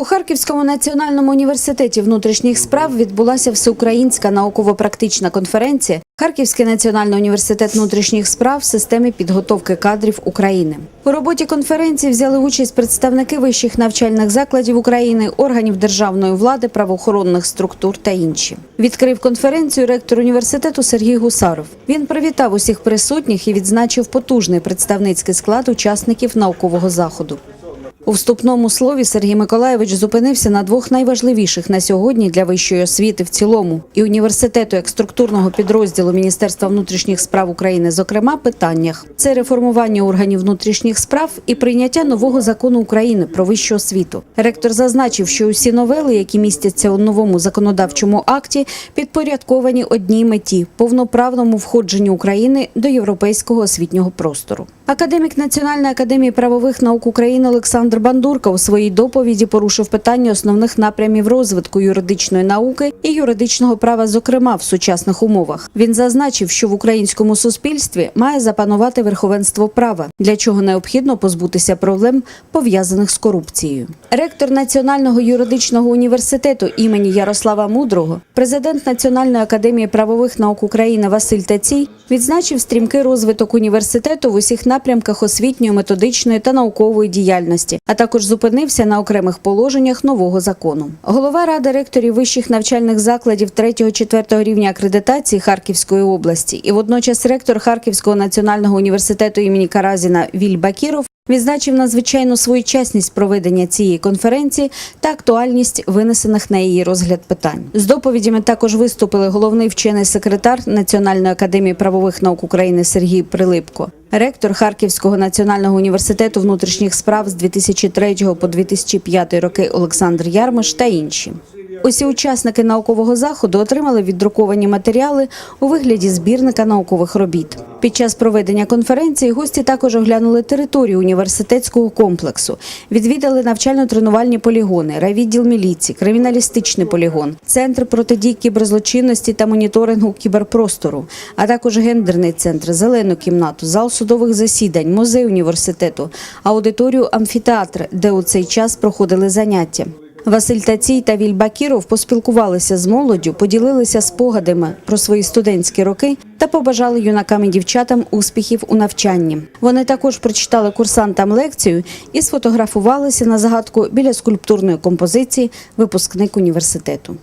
У Харківському національному університеті внутрішніх справ відбулася всеукраїнська науково-практична конференція Харківський національний університет внутрішніх справ в системі підготовки кадрів України. У роботі конференції взяли участь представники вищих навчальних закладів України, органів державної влади, правоохоронних структур та інші. Відкрив конференцію ректор університету Сергій Гусаров. Він привітав усіх присутніх і відзначив потужний представницький склад учасників наукового заходу. У вступному слові Сергій Миколаєвич зупинився на двох найважливіших на сьогодні для вищої освіти в цілому і університету як структурного підрозділу Міністерства внутрішніх справ України, зокрема, питаннях це реформування органів внутрішніх справ і прийняття нового закону України про вищу освіту. Ректор зазначив, що усі новели, які містяться у новому законодавчому акті, підпорядковані одній меті повноправному входженню України до європейського освітнього простору. Академік Національної академії правових наук України Олександр Бандурка у своїй доповіді порушив питання основних напрямів розвитку юридичної науки і юридичного права, зокрема в сучасних умовах. Він зазначив, що в українському суспільстві має запанувати верховенство права, для чого необхідно позбутися проблем пов'язаних з корупцією. Ректор Національного юридичного університету імені Ярослава Мудрого, президент Національної академії правових наук України Василь Тацій відзначив стрімкий розвиток університету в усіх напрямках освітньої, методичної та наукової діяльності, а також зупинився на окремих положеннях нового закону. Голова ради ректорів вищих навчальних закладів 3-4 рівня акредитації Харківської області і водночас ректор Харківського національного університету імені Каразіна Віль Бакіров відзначив надзвичайну своєчасність проведення цієї конференції та актуальність винесених на її розгляд питань. З доповідями також виступили головний вчений секретар Національної академії правових наук України Сергій Прилипко, ректор Харківського національного університету внутрішніх справ з 2003 по 2005 роки Олександр Ярмиш та інші. Усі учасники наукового заходу отримали віддруковані матеріали у вигляді збірника наукових робіт. Під час проведення конференції гості також оглянули територію університетського комплексу, відвідали навчально-тренувальні полігони, райвідділ міліції, криміналістичний полігон, центр протидії кіберзлочинності та моніторингу кіберпростору, а також гендерний центр, зелену кімнату, зал судових засідань, музей університету, аудиторію амфітеатр, де у цей час проходили заняття. Василь Тацій та Віль Бакіров поспілкувалися з молоддю, поділилися спогадами про свої студентські роки та побажали юнакам і дівчатам успіхів у навчанні. Вони також прочитали курсантам лекцію і сфотографувалися на загадку біля скульптурної композиції випускник університету.